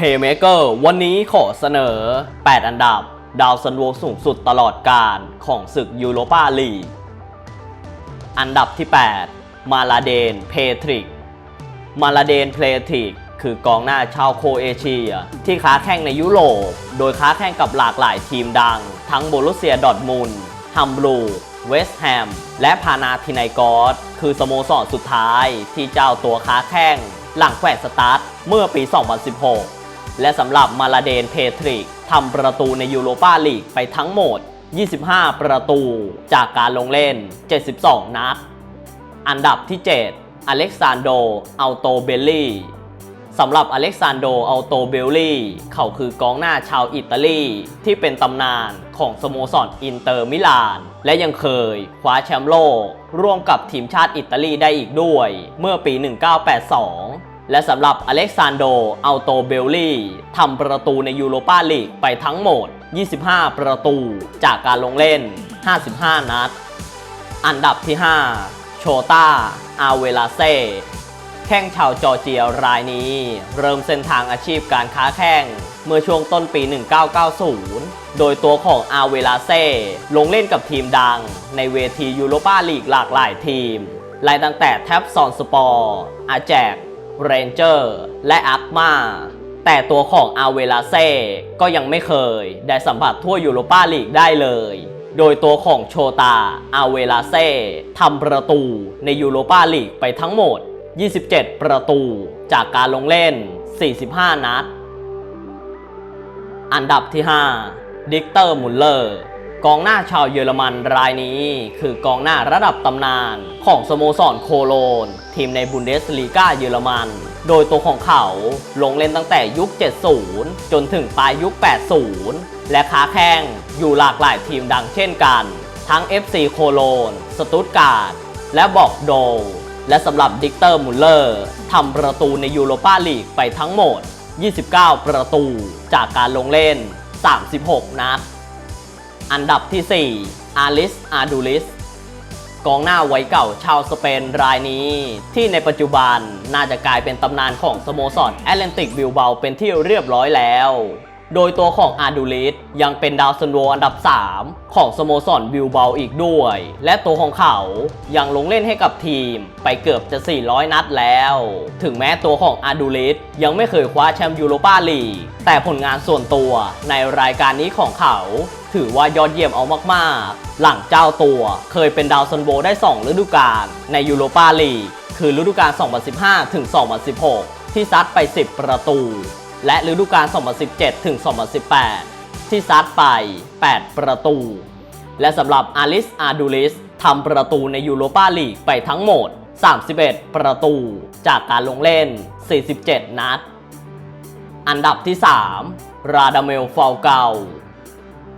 Playmaker วันนี้ขอเสนอ 8 อันดับ ดาวซันโวสูงสุดตลอดการของศึกยูโรปาลีกอันดับที่ 8 มาลาเดน เพทริก มาลาเดน เพทริก คือกองหน้าชาวโคเอเชีย ที่ค้าแข่งในยุโรป โดยค้าแข่งกับหลากหลายทีมดัง ทั้งโบรุเซียดอทมุนฮัมบรูเวสต์แฮม และพานาทินัยกอสคือสโมสรสุดท้ายที่เจ้าตัวค้าแข่งหลังแขวนสตาร์ทเมื่อปี 2016 และสำหรับมาลาเดนเพทริกทำประตูในยูโรปาลีกไปทั้งหมด 25 ประตูจากการลงเล่น 72 นัด อันดับที่ 7 อเล็กซานโด อัลโตเบลลี่สำหรับอเล็กซานโด อัลโตเบลลี่ เขาคือกองหน้าชาวอิตาลี ที่เป็นตำนานของสโมสรอินเตอร์มิลาน และยังเคยคว้าแชมป์โลก ร่วมกับทีมชาติอิตาลีได้อีกด้วย เมื่อปี 1982 และสำหรับอเล็กซานโดอัลโตเบลลี่ทำประตูในยูโรปาลีกไปทั้งหมด 25 ประตู จากการลงเล่น 55 นัด อันดับที่ 5 โชตาอาเวลาเซ่แข้งชาวจอร์เจียรายนี้ เริ่มเส้นทางอาชีพการค้าแข้งเมื่อช่วงต้นปี 1990 โดยตัวของอาเวลาเซ่ลงเล่นกับทีมดัง ในเวทียูโรปาลีกหลากหลายทีมไล่ตั้งแต่แท็บซอนสปอร์ อาแจก เรนเจอร์ และอักมาแต่ตัวของอาเวลาเซ่ก็ยังไม่เคย ได้สัมผัสทั่วยูโรปาลีกได้เลย โดยตัวของโชตาอาเวลาเซ่ทำประตูในยูโรปาลีกไปทั้งหมด 27 ประตูจากการลงเล่น 45 นัด อันดับที่ 5 ดิกเตอร์มุลเลอร์ กองหน้าชาวเยอรมันรายนี้ คือกองหน้าระดับตำนานของสโมสรโคโลน ทีมในบุนเดสลีกาเยอรมัน โดยตัวของเขาลงเล่นตั้งแต่ยุค 70 จนถึงปลายยุค 80 และค้าแข้งอยู่หลากหลายทีมดังเช่นกัน ทั้ง FC โคโลน สตุตการ์ด และบอกโด และสำหรับดิกเตอร์มุลเลอร์ทำประตูในยูโรปาลีกไปทั้งหมด 29 ประตูจากการลงเล่น 36 นัด อันดับที่ 4 อาลิส อาดูลิส กองหน้าไว้เก่าชาวสเปนรายนี้ ที่ในปัจจุบันน่าจะกลายเป็นตำนานของสโมสรแอตแลนติกบิลเบาเป็นที่เรียบร้อยแล้ว โดยตัวของอาดูลิสยังเป็นดาวซันโวอันดับ 3 ของสโมสรบิลเบาอีกด้วย และตัวของเขายังลงเล่นให้กับทีมไปเกือบจะ 400 นัดแล้ว ถึงแม้ตัวของอาดูลิสยังไม่เคยคว้าแชมป์ยูโรปาลีกแต่ผลงานส่วนตัวในรายการนี้ของเขา ถือว่ายอดเยี่ยมเอามากๆ หลังเจ้าตัวเคยเป็นดาวซันโวได้ 2 ฤดูกาลในยูโรปาลีกคือฤดูกาล 2015 ถึง 2016 ที่ซัดไป 10 ประตู และฤดูกาล 2017 ถึง 2018 ที่ซัดไป 8 ประตู และสำหรับอาลิสอาดูลิสทำประตูในยูโรปาลีกไปทั้งหมด 31 ประตู จากการลงเล่น 47 นัด อันดับที่ 3 ราดาเมลฟาลเกา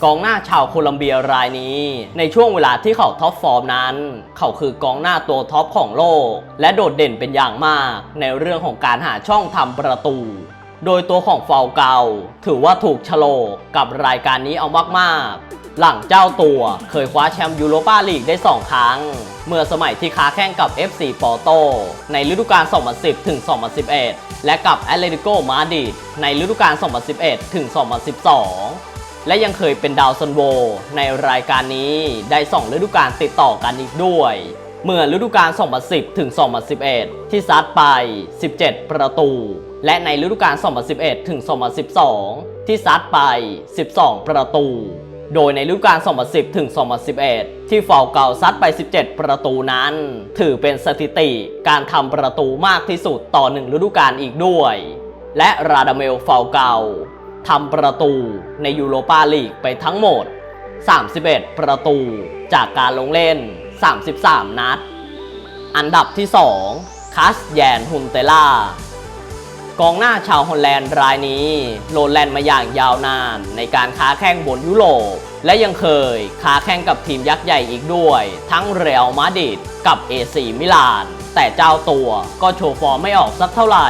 กองหน้าชาวโคลัมเบียรายนี้ ในช่วงเวลาที่เขาท็อปฟอร์มนั้น เขาคือกองหน้าตัวท็อปของโลก และโดดเด่นเป็นอย่างมากในเรื่องของการหาช่องทำประตู โดยตัวของฟาลเกาถือว่าถูกฉลกกับรายการนี้เอามากๆ หลังเจ้าตัวเคยคว้าแชมป์ยูโรปาลีกได้ 2 ครั้ง เมื่อสมัยที่ค้าแข่งกับ FC ปอร์โต ในฤดูกาล 2010 ถึง 2011 และกับแอตเลติโกมาดริดในฤดูกาล 2011 ถึง 2012 และยังเคยเป็นดาวซันโวในรายการนี้ได้ 2 ฤดูกาลติดต่อกันอีกด้วยเมื่อฤดูกาล 2010 ถึง 2011 ที่ซัดไป 17 ประตู และในฤดูกาล 2011 ถึง 2012 ที่ซัดไป 12 ประตู โดยในฤดูกาล 2010 ถึง 2011 ที่ฟอลเกาซัดไป 17 ประตูนั้น ถือเป็นสถิติการทำประตูมากที่สุดต่อหนึ่งฤดูกาลอีกด้วย และราดาเมลฟาลเกาทำประตูในยูโรปาลีกไปทั้งหมด 31 ประตูจากการลงเล่น 33 นัด อันดับที่ 2 คัสแยนฮุนเตล่า กองหน้าชาวฮอลแลนด์รายนี้ โลดแลนด์มาอย่างยาวนาน ในการค้าแข่งบนยุโรป และยังเคยค้าแข่งกับทีมยักษ์ใหญ่อีกด้วย ทั้งเรอัลมาดริดกับเอซีมิลาน แต่เจ้าตัวก็โชว์ฟอร์มไม่ออกสักเท่าไหร่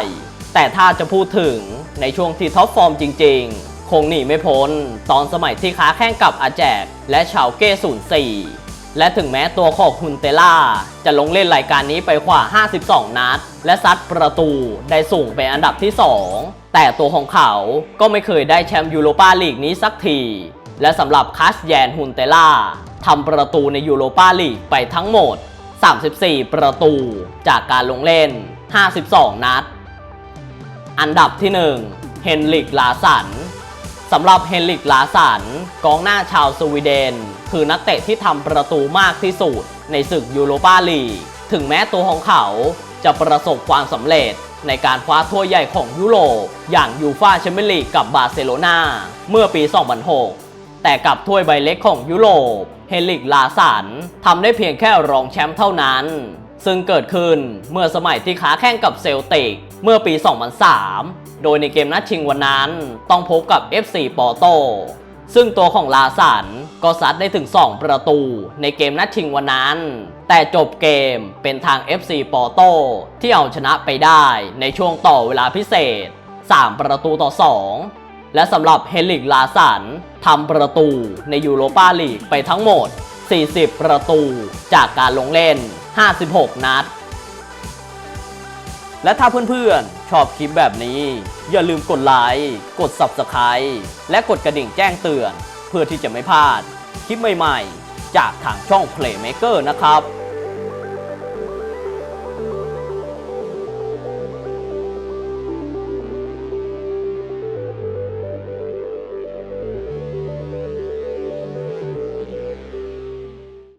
แต่ถ้าจะพูดถึงในช่วงที่ท็อปฟอร์มจริง ๆ คงหนีไม่พ้น ตอนสมัยที่ค้าแข่งกับอาแจกและชาวเก้04 และถึงแม้ตัวของฮุนเตล่า จะลงเล่นรายการนี้ไปกว่า 52 นัด และซัดประตูได้สูงเป็นอันดับที่ 2 แต่ตัวของเขาก็ไม่เคยได้แชมป์ยูโรปาลีกนี้สักที และสำหรับคัสแยนฮุนเตล่าทำประตูในยูโรปาลีกไปทั้งหมด 34 ประตูจากการลงเล่น 52 นัด อันดับที่ 1 เฮนริกลาสันสำหรับเฮนริกลาสันกองหน้าชาวสวีเดน คือนักเตะที่ทำประตูมากที่สุดในศึกยูโรปาลีก ถึงแม้ตัวของเขาจะประสบความสำเร็จในการคว้าถ้วยใหญ่ของยุโรปอย่างยูฟาแชมเปี้ยนลีกกับบาร์เซโลนาเมื่อปี 2006 แต่กับถ้วยใบเล็กของยุโรป เฮนริกลาสันทำได้เพียงแค่รองแชมป์เท่านั้น ซึ่งเกิดขึ้นเมื่อสมัยที่ค้าแข่งกับเซลติกเมื่อปี 2003 โดยในเกมนัดชิงวันนั้นต้องพบกับ FC ปอโต ซึ่งตัวของลาสันก็ซัดได้ถึง 2 ประตู ในเกมนัดชิงวันนั้น แต่จบเกมเป็นทาง FC ปอโตที่เอาชนะไปได้ในช่วงต่อเวลาพิเศษ 3 ประตูต่อ 2 และสำหรับเฮลิกลาสันทำประตูในยูโรปาลีกไปทั้งหมด 40 ประตูจากการลงเล่น 56 นัด และถ้าเพื่อนๆ ชอบคลิปแบบนี้ อย่าลืมกดไลค์กด Subscribe และกดกระดิ่งแจ้งเตือน เพื่อที่จะไม่พลาด คลิปใหม่ๆ จากทางช่อง Playmaker นะครับ